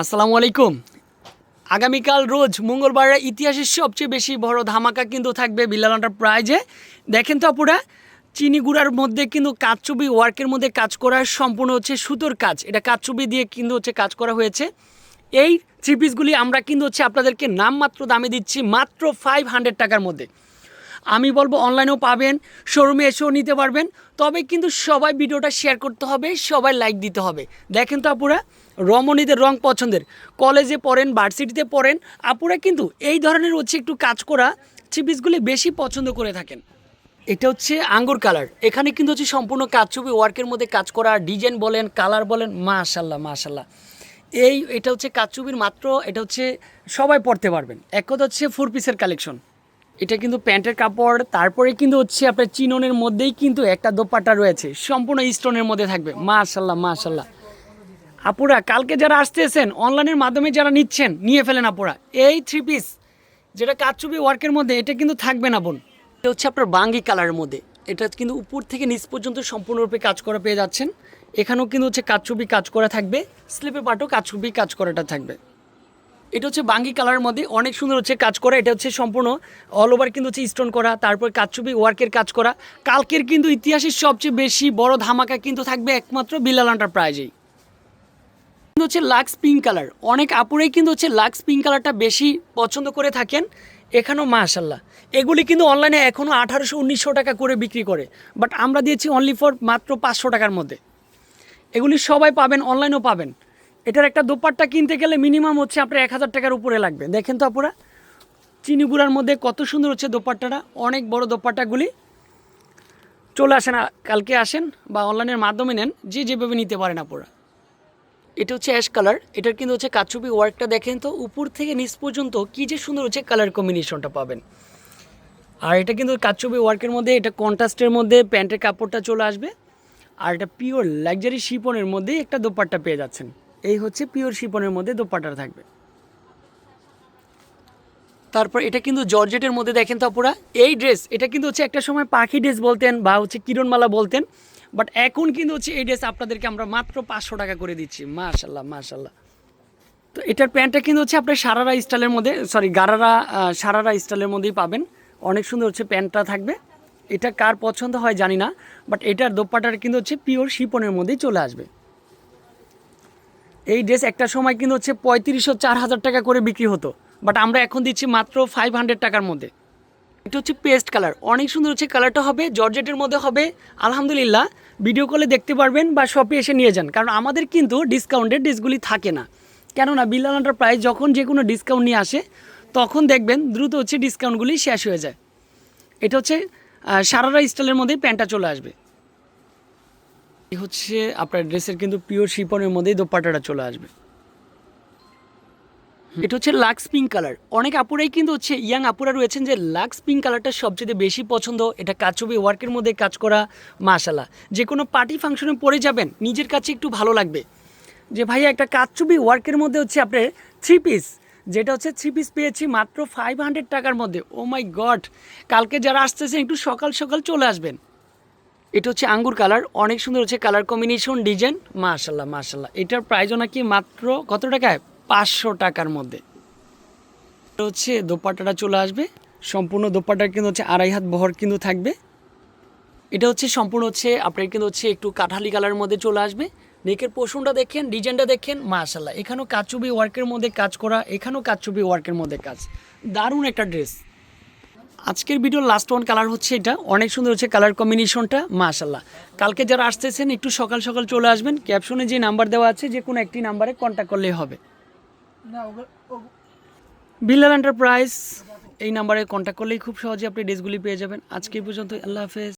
আসসালামু আলাইকুম। আগামীকাল রোজ মঙ্গলবারের ইতিহাসের সবচেয়ে বেশি বড় ধামাকা কিন্তু থাকবে বিল্লাল প্রাইজে দেখেন তো আপুরা, চিনি গুঁড়ার মধ্যে কিন্তু কাঠচুবি ওয়ার্কের মধ্যে কাজ করার সম্পূর্ণ হচ্ছে সুতোর কাজ। এটা কাঠচুবি দিয়ে কিন্তু হচ্ছে কাজ করা হয়েছে। এই থ্রি পিসগুলি আমরা কিন্তু হচ্ছে আপনাদেরকে নামমাত্র দামে দিচ্ছি মাত্র ফাইভ হান্ড্রেড টাকার মধ্যে। আমি বলব অনলাইনেও পাবেন শোরুমে এসেও নিতে পারবেন। তবে কিন্তু সবাই ভিডিওটা শেয়ার করতে হবে, সবাই লাইক দিতে হবে। দেখেন তো আপুরা, রমণীদের রং পছন্দের। কলেজে পড়েন ভার্সিটিতে পড়েন, আপুরা কিন্তু এই ধরনের হচ্ছে একটু কাজ করা চিপিসগুলি বেশি পছন্দ করে থাকেন। এটা হচ্ছে আঙ্গুর কালার এখানে কিন্তু হচ্ছে সম্পূর্ণ কাজ ছবি ওয়ার্কের মধ্যে কাজ করা ডিজাইন বলেন কালার বলেন, মাশাল্লাহ মাশাল্লাহ। এই, এটা হচ্ছে কাচুবির মাত্র, এটা হচ্ছে সবাই পড়তে পারবেন। এক কথা হচ্ছে ফোর পিসের কালেকশন এটা কিন্তু প্যান্টের কাপড়, তারপরে কিন্তু হচ্ছে আপনার চিননের মধ্যেই কিন্তু একটা দোপাট্টা রয়েছে। সম্পূর্ণ স্টোনের মধ্যে থাকবে। মাশাল্লাহ মাশাল্লাহ আপুরা, কালকে যারা আসতেছেন অনলাইনের মাধ্যমে যারা নিচ্ছেন, নিয়ে ফেলেন আপুরা। এই থ্রি পিস যেটা কাচুবি ওয়ার্কের মধ্যে, এটা কিন্তু থাকবে না বোন। এটা হচ্ছে আপনার বাঙ্গি কালারের মধ্যে। এটা কিন্তু উপর থেকে নিচ পর্যন্ত সম্পূর্ণরূপে কাজ করা পেয়ে যাচ্ছেন। এখানেও কিন্তু হচ্ছে কাচুবি কাজ করা থাকবে। স্লিপে পাটও কাচুবি কাজ করাটা থাকবে। এটা হচ্ছে বাঙ্গি কালারের মধ্যে অনেক সুন্দর হচ্ছে কাজ করা। এটা হচ্ছে সম্পূর্ণ অল ওভার কিন্তু হচ্ছে স্টোন করা, তারপর কাচুবি ওয়ার্কের কাজ করা। কালকের কিন্তু ইতিহাসের সবচেয়ে বেশি বড় ধামাকা কিন্তু থাকবে একমাত্র বিলাল প্রাইজেই কিন্তু হচ্ছে লাক্স পিঙ্ক কালার অনেক আপুরেই কিন্তু হচ্ছে লাক্স পিঙ্ক কালারটা বেশি পছন্দ করে থাকেন। এখানেও মাশাল্লাহ এগুলি কিন্তু অনলাইনে এখনও আঠারোশো, উনিশশো টাকা করে বিক্রি করে। বাট আমরা দিয়েছি অনলি ফর মাত্র পাঁচশো টাকার মধ্যে। এগুলি সবাই পাবেন অনলাইনেও পাবেন। এটার একটা দোপাট্টা কিনতে গেলে মিনিমাম হচ্ছে আপনার এক হাজার টাকার উপরে লাগবে। দেখেন তো আপুরা চিনিগুড়ার মধ্যে কত সুন্দর হচ্ছে দোপাট্টাটা, অনেক বড় দোপাট্টাগুলি। চলে আসেন কালকে আসেন বা অনলাইনের মাধ্যমে নেন, যে যেভাবে নিতে পারেন আপুরা। এটা হচ্ছে অ্যাশ কালার এটার কিন্তু হচ্ছে কাচুপি ওয়ার্কটা দেখেন তো, উপর থেকে নিচ পর্যন্ত কী যে সুন্দর হচ্ছে কালার কম্বিনেশনটা পাবেন। আর এটা কিন্তু কাচুপি ওয়ার্কের মধ্যে, এটা কন্ট্রাস্টের মধ্যে, প্যান্টের কাপড়টা চলে আসবে। আর এটা পিওর লাক্সারি শিপনের মধ্যেই একটা দোপাট্টা পেয়ে যাচ্ছেন। এই হচ্ছে পিওর শিপনের মধ্যে দোপাট্টা থাকবে। তারপর এটা কিন্তু জর্জেটের মধ্যে দেখেন তো আপুরা, এই ড্রেস, এটা কিন্তু হচ্ছে একটা সময় পাখি ড্রেস বলতেন বা হচ্ছে কিরণমালা বলতেন, বাট এখন কিন্তু হচ্ছে এই ড্রেস আপনাদেরকে আমরা মাত্র পাঁচশো টাকা করে দিচ্ছি। মাশাল্লাহ মাশাল্লাহ তো এটার প্যান্টটা কিন্তু হচ্ছে আপনার সারারা স্টাইলের মধ্যে সরি গারারা সারারা স্টাইলের মধ্যেই পাবেন। অনেক সুন্দর হচ্ছে প্যান্টটা থাকবে। এটা কার পছন্দ হয় জানি না, বাট এটার দোপাটার কিন্তু হচ্ছে পিওর শিপনের মধ্যেই চলে আসবে। এই ড্রেস একটা সময় কিন্তু হচ্ছে পঁয়ত্রিশশো চার হাজার টাকা করে বিক্রি হতো। বাট আমরা এখন দিচ্ছি মাত্র ফাইভ হান্ড্রেড টাকার মধ্যে। এটা হচ্ছে পেস্ট কালার অনেক সুন্দর হচ্ছে কালারটা হবে জর্জেটের মধ্যে হবে। আলহামদুলিল্লাহ ভিডিও কলে দেখতে পারবেন বা শপে এসে নিয়ে যান। কারণ আমাদের কিন্তু ডিসকাউন্টের ড্রেসগুলি থাকে না। কেননা বিল্লাল প্রাইস যখন যে কোনো ডিসকাউন্ট নিয়ে আসে, তখন দেখবেন দ্রুত হচ্ছে ডিসকাউন্টগুলি শেষ হয়ে যায়। এটা হচ্ছে সারারা স্টাইলের মধ্যেই প্যান্টটা চলে আসবে। হচ্ছে আপনার ড্রেসের কিন্তু পিওর শিপনের মধ্যেই দোপাট্টাটা চলে আসবে। এটা হচ্ছে লাক্স পিঙ্ক কালার অনেক আপুরাই কিন্তু হচ্ছে ইয়াং আপুরা রয়েছেন যে লাক্স পিঙ্ক কালারটা সবচেয়ে বেশি পছন্দ। এটা কাচুবি ওয়ার্কের মধ্যে কাজ করা মাশালা যে কোনো পার্টি ফাংশনে পরে যাবেন নিজের কাছে একটু ভালো লাগবে। যে ভাইয়া একটা কাচুবি ওয়ার্কের মধ্যে হচ্ছে আপনার থ্রি পিস যেটা হচ্ছে থ্রি পিস পেয়েছি মাত্র ফাইভ হান্ড্রেড টাকার মধ্যে। ও মাই গড কালকে যারা আসতেছেন একটু সকাল সকাল চলে আসবেন। এটা হচ্ছে আঙ্গুর কালার, অনেক সুন্দর হচ্ছে কালার কম্বিনেশন ডিজাইন। মাশাল্লাহ মাশাল্লাহ এটার প্রাইসও নাকি মাত্র কত টাকায়? পাঁচশো টাকার মধ্যে। এটা হচ্ছে দোপাট্টাটা চলে আসবে। সম্পূর্ণ দোপাট্টার কিন্তু হচ্ছে আড়াই হাত বহর কিন্তু থাকবে। এটা হচ্ছে সম্পূর্ণ হচ্ছে, আপনার কিন্তু হচ্ছে একটু কাঠালি কালারের মধ্যে চলে আসবে। নেকের পোষণটা দেখেন, ডিজাইনটা দেখেন মাশাল্লাহ এখানেও কাচুবি ওয়ার্কের মধ্যে কাজ করা, এখানেও কাচুবি ওয়ার্কের মধ্যে কাজ। দারুণ একটা ড্রেস। আজকের ভিডিওর লাস্ট ওয়ান কালার হচ্ছে এটা। অনেক সুন্দর হচ্ছে কালার কম্বিনেশনটা মাশাল্লাহ কালকে যারা আসতেছেন একটু সকাল সকাল চলে আসবেন। ক্যাপশনে যে নাম্বার দেওয়া আছে যে কোনো একটি নাম্বারে কন্ট্যাক্ট করলেই হবে। বিল্লাল এন্টারপ্রাইজ এই নাম্বারে কন্ট্যাক্ট করলেই খুব সহজে আপনি ড্রেসগুলি পেয়ে যাবেন। আজকে পর্যন্ত আল্লাহ হাফেজ।